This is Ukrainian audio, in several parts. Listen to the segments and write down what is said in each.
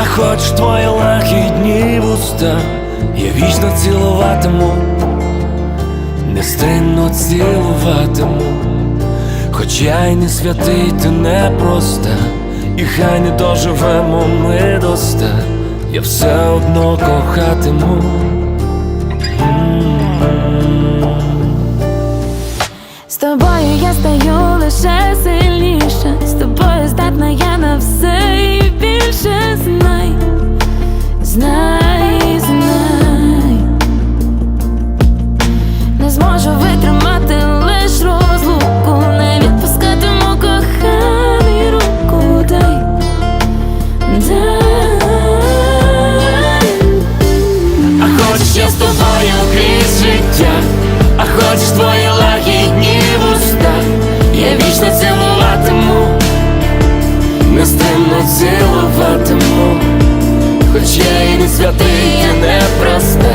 а хочеш твої лагідні вуста, я вічно цілуватиму, нестримно цілуватиму, хоч я й не святий, ти не проста, і хай не доживемо ми до ста, я все одно кохатиму. З тобою я стаю лише сильніше, з тобою здатна я на все хочеш твої лагідні вуста, я вічно цілуватиму, нестримно цілуватиму, хоч я і не святий, я не проста,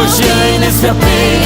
хоч я і не святий,